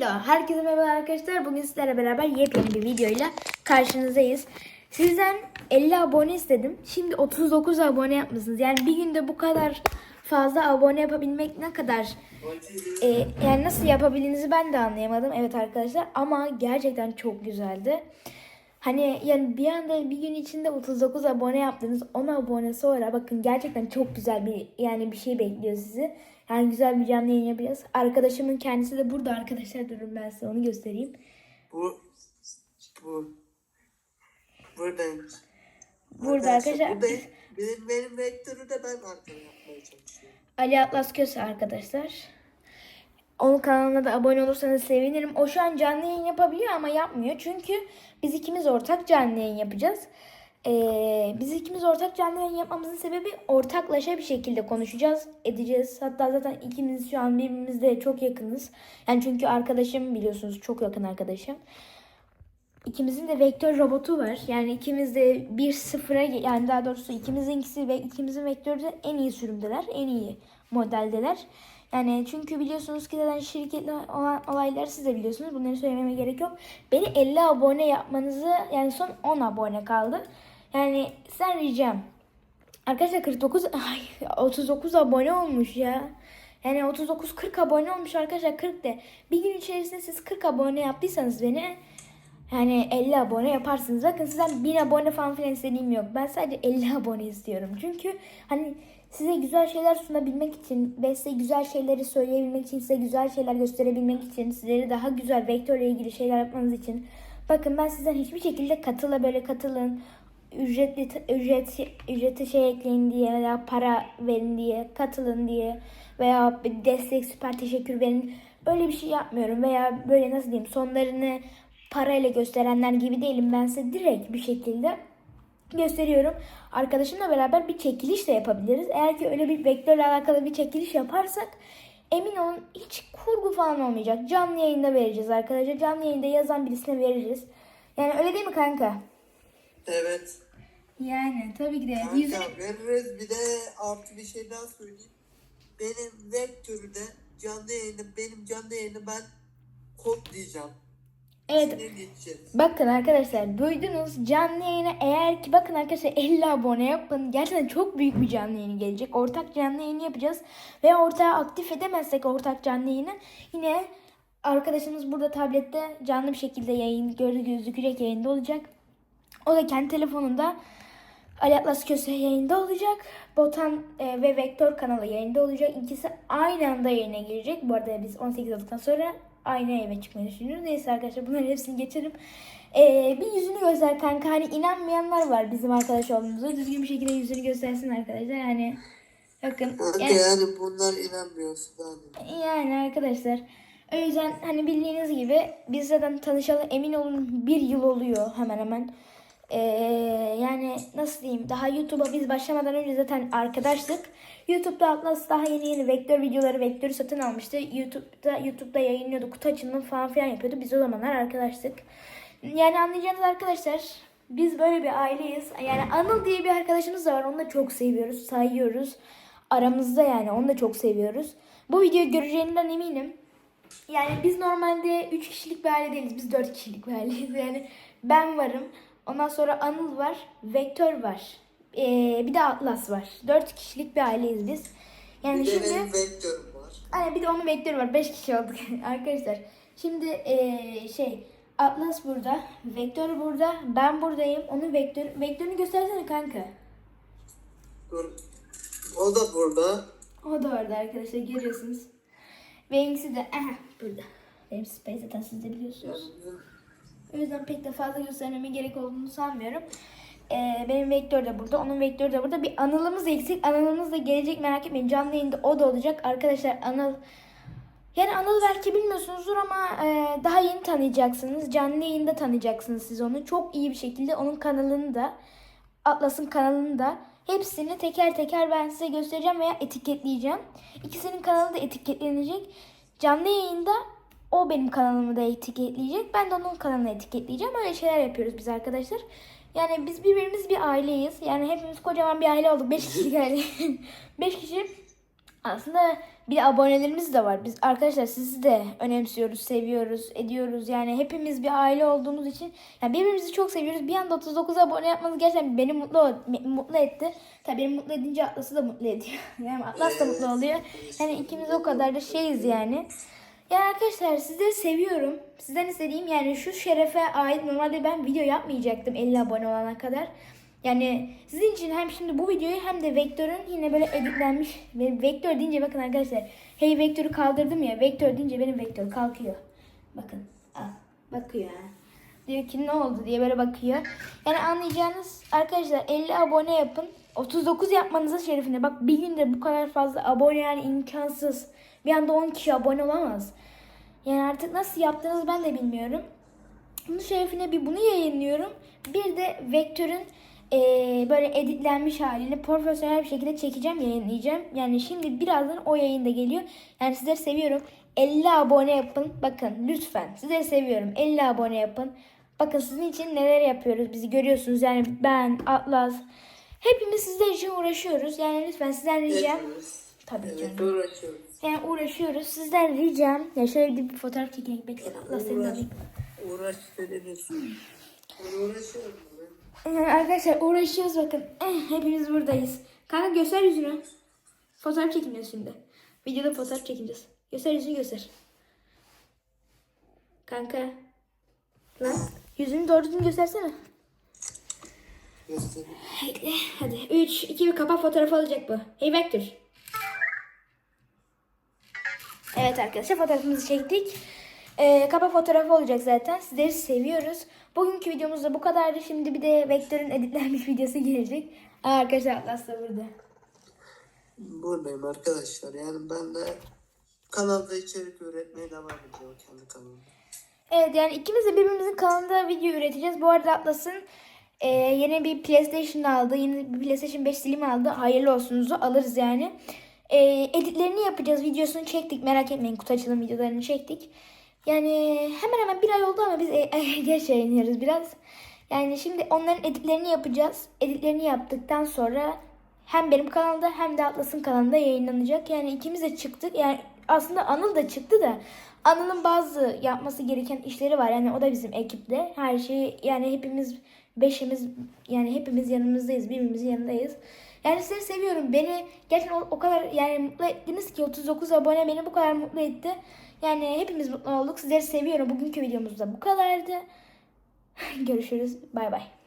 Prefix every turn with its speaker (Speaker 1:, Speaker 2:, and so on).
Speaker 1: Hello, herkese merhaba arkadaşlar. Bugün sizlerle beraber yepyeni bir videoyla karşınızdayız. Sizden 50 abone istedim. Şimdi 39 abone yapmışsınız. Yani bir günde bu kadar fazla abone yapabilmek ne kadar e, yani nasıl yapabildiğinizi ben de anlayamadım. Evet arkadaşlar ama gerçekten çok güzeldi. Hani yani bir anda bir gün içinde 39 abone yaptınız. 10 abone sonra bakın gerçekten çok güzel bir yani bir şey bekliyor sizi. Yani güzel bir canlı yayın yapacağız. Arkadaşımın kendisi de burada arkadaşlar durun ben size onu göstereyim.
Speaker 2: Bu bu buradayım.
Speaker 1: Burada arkadaşlar
Speaker 2: Bu benim, benim, benim vektörü de ben arkada yapmaya çalışıyorum.
Speaker 1: Ali Atlas Köse arkadaşlar. Onun kanalına da abone olursanız sevinirim. O şu an canlı yayın yapabiliyor ama yapmıyor. Çünkü biz ikimiz ortak canlı yayın yapacağız. Ee, biz ikimiz ortak canlı yayın yapmamızın sebebi ortaklaşa bir şekilde konuşacağız, edeceğiz. Hatta zaten ikimiz şu an birbirimizle çok yakınız. Yani çünkü arkadaşım biliyorsunuz çok yakın arkadaşım. İkimizin de vektör robotu var. Yani ikimiz de bir sıfıra yani daha doğrusu ikimizinkisi ve ikimizin vektörü de en iyi sürümdeler. En iyi modeldeler. Yani çünkü biliyorsunuz ki zaten şirketle olan olayları siz de biliyorsunuz. Bunları söylememe gerek yok. Beni 50 abone yapmanızı yani son 10 abone kaldı. Yani sen ricam. Arkadaşlar 49 ay 39 abone olmuş ya. Yani 39-40 abone olmuş arkadaşlar 40 de. Bir gün içerisinde siz 40 abone yaptıysanız beni yani 50 abone yaparsınız. Bakın sizden 1000 abone falan filan istediğim yok. Ben sadece 50 abone istiyorum. Çünkü hani size güzel şeyler sunabilmek için ve size güzel şeyleri söyleyebilmek için, size güzel şeyler gösterebilmek için, sizleri daha güzel vektörle ilgili şeyler yapmanız için. Bakın ben sizden hiçbir şekilde katıla böyle katılın, ücretli ücret ücreti şey ekleyin diye veya para verin diye, katılın diye veya bir destek süper teşekkür verin. Öyle bir şey yapmıyorum veya böyle nasıl diyeyim sonlarını parayla gösterenler gibi değilim. Ben size direkt bir şekilde gösteriyorum. Arkadaşımla beraber bir çekiliş de yapabiliriz. Eğer ki öyle bir vektörle alakalı bir çekiliş yaparsak emin olun hiç kurgu falan olmayacak. Canlı yayında vereceğiz arkadaşlar. Canlı yayında yazan birisine veririz. Yani öyle değil mi kanka?
Speaker 2: Evet.
Speaker 1: Yani tabii ki de.
Speaker 2: Kanka
Speaker 1: Yüzünü-
Speaker 2: veririz bir de artı bir şey daha söyleyeyim. Benim vektörü de canlı yayını benim canlı yayını ben kodlayacağım.
Speaker 1: Evet? Bakın arkadaşlar duydunuz canlı yayına eğer ki bakın arkadaşlar 50 abone yapın. Gerçekten çok büyük bir canlı yayın gelecek. Ortak canlı yayını yapacağız. Ve ortağı aktif edemezsek ortak canlı yayını yine arkadaşımız burada tablette canlı bir şekilde yayın göz gözükecek yayında olacak. O da kendi telefonunda Ali Atlas Köse yayında olacak. Botan e, ve Vektör kanalı yayında olacak. İkisi aynı anda yayına girecek. Bu arada biz 18 Aralık'tan sonra aynı eve çıkmayı düşünüyoruz. Neyse arkadaşlar bunların hepsini geçerim. E, bir yüzünü göster kanka. Hani inanmayanlar var bizim arkadaş olduğumuza. Düzgün bir şekilde yüzünü göstersin arkadaşlar. Yani bakın. Yani-
Speaker 2: yani bunlar inanmıyorsun hani.
Speaker 1: yani arkadaşlar o yüzden hani bildiğiniz gibi biz zaten tanışalı emin olun bir yıl oluyor hemen hemen. Ee, yani nasıl diyeyim daha YouTube'a biz başlamadan önce zaten arkadaştık. YouTube'da Atlas daha yeni yeni vektör videoları vektörü satın almıştı. YouTube'da YouTube'da yayınlıyordu kutu açılımı falan filan yapıyordu. Biz o zamanlar arkadaştık. Yani anlayacağınız arkadaşlar biz böyle bir aileyiz. Yani Anıl diye bir arkadaşımız da var. Onu da çok seviyoruz, sayıyoruz. Aramızda yani onu da çok seviyoruz. Bu videoyu göreceğinden eminim. Yani biz normalde 3 kişilik bir aile değiliz. Biz 4 kişilik bir aileyiz. Yani ben varım. Ondan sonra Anıl var. Vektör var. Ee, bir de Atlas var. 4 kişilik bir aileyiz biz. Yani
Speaker 2: Bir de
Speaker 1: şimdi...
Speaker 2: benim vektörüm var.
Speaker 1: Aynen bir de onun vektörü var. 5 kişi olduk arkadaşlar. Şimdi eee, şey Atlas burada. Vektör burada. Ben buradayım. Onun vektör vektörünü göstersene kanka.
Speaker 2: Dur. O da burada.
Speaker 1: O da orada arkadaşlar görüyorsunuz. Benimkisi de aha, burada. Benim space zaten siz de biliyorsunuz. O yüzden pek de fazla göstermeme gerek olduğunu sanmıyorum. Ee, benim vektör de burada. Onun vektörü de burada. Bir anılımız eksik. Anılımız da gelecek merak etmeyin. Canlı yayında o da olacak. Arkadaşlar anıl yani Anıl belki bilmiyorsunuzdur ama e, daha yeni tanıyacaksınız. Canlı yayında tanıyacaksınız siz onu. Çok iyi bir şekilde onun kanalını da Atlas'ın kanalını da hepsini teker teker ben size göstereceğim veya etiketleyeceğim. İkisinin kanalı da etiketlenecek. Canlı yayında o benim kanalımı da etiketleyecek. Ben de onun kanalını etiketleyeceğim. Öyle şeyler yapıyoruz biz arkadaşlar. Yani biz birbirimiz bir aileyiz. Yani hepimiz kocaman bir aile olduk. 5 kişilik aile. 5 kişi aslında Bir abonelerimiz de var. Biz arkadaşlar sizi de önemsiyoruz, seviyoruz, ediyoruz. Yani hepimiz bir aile olduğumuz için yani birbirimizi çok seviyoruz. Bir anda 39 abone yapmanız gerçekten beni mutlu mutlu etti. Tabii beni mutlu edince Atlas'ı da mutlu ediyor. Yani Atlas da mutlu oluyor. Yani ikimiz o kadar da şeyiz yani. Yani arkadaşlar sizleri seviyorum. Sizden istediğim yani şu şerefe ait normalde ben video yapmayacaktım 50 abone olana kadar. Yani sizin için hem şimdi bu videoyu hem de Vektör'ün yine böyle editlenmiş ve Vektör deyince bakın arkadaşlar. Hey Vektör'ü kaldırdım ya. Vektör deyince benim Vektör kalkıyor. Bakın. Al. Bakıyor. Diyor ki ne oldu diye böyle bakıyor. Yani anlayacağınız arkadaşlar 50 abone yapın. 39 yapmanızın şerefine. Bak bir günde bu kadar fazla abone yani imkansız. Bir anda 10 kişi abone olamaz. Yani artık nasıl yaptığınızı ben de bilmiyorum. Bunun şerefine bir bunu yayınlıyorum. Bir de Vektör'ün eee, böyle editlenmiş halini profesyonel bir şekilde çekeceğim, yayınlayacağım. Yani şimdi birazdan o yayın da geliyor. Yani sizleri seviyorum. 50 abone yapın. Bakın lütfen. Sizleri seviyorum. 50 abone yapın. Bakın sizin için neler yapıyoruz. Bizi görüyorsunuz. Yani ben, Atlas. Hepimiz sizler için uğraşıyoruz. Yani lütfen sizden ricam.
Speaker 2: Yapıyoruz.
Speaker 1: Tabii canım.
Speaker 2: Evet uğraşıyoruz.
Speaker 1: Yani uğraşıyoruz. Sizden ricam. Ya şöyle bir fotoğraf çekeyim. Bekle Atlas seni alayım.
Speaker 2: uğraş uğraşıyorum. ben.
Speaker 1: Yani arkadaşlar uğraşıyoruz bakın. Eh, hepimiz buradayız. Kanka göster yüzünü. Fotoğraf çekiniyoruz şimdi. Videoda fotoğraf çekeceğiz. Göster yüzünü göster. Kanka. Lan yüzünü doğru düzgün göstersene.
Speaker 2: Göstereyim.
Speaker 1: Bekle hadi. 3, 2, 1 kapak fotoğrafı alacak bu. Hey Vector. Evet arkadaşlar fotoğrafımızı çektik. Ee, kapak fotoğrafı olacak zaten. Sizleri seviyoruz. Bugünkü videomuz da bu kadardı. Şimdi bir de Vector'ın editlenmiş videosu gelecek. Aa, arkadaşlar Atlas da burada.
Speaker 2: Buradayım arkadaşlar. Yani ben de kanalda içerik üretmeye devam edeceğim kendi kanalımda.
Speaker 1: Evet yani ikimiz de birbirimizin kanalında video üreteceğiz. Bu arada Atlas'ın e, yeni bir PlayStation aldı. Yeni bir PlayStation 5 Slim aldı. Hayırlı olsunuzu alırız yani. E, editlerini yapacağız. Videosunu çektik. Merak etmeyin kutu açılım videolarını çektik. Yani hemen hemen bir ay oldu ama biz e, geç yayınlıyoruz biraz. Yani şimdi onların editlerini yapacağız. Editlerini yaptıktan sonra hem benim kanalda hem de Atlas'ın kanalında yayınlanacak. Yani ikimiz de çıktık. Yani aslında Anıl da çıktı da Anıl'ın bazı yapması gereken işleri var. Yani o da bizim ekipte. Her şeyi yani hepimiz beşimiz yani hepimiz yanımızdayız. Birbirimizin yanındayız. Yani sizleri seviyorum. Beni gerçekten o, o kadar yani mutlu ettiniz ki 39 abone beni bu kadar mutlu etti. Yani hepimiz mutlu olduk. Sizleri seviyorum. Bugünkü videomuz da bu kadardı. Görüşürüz. Bay bay.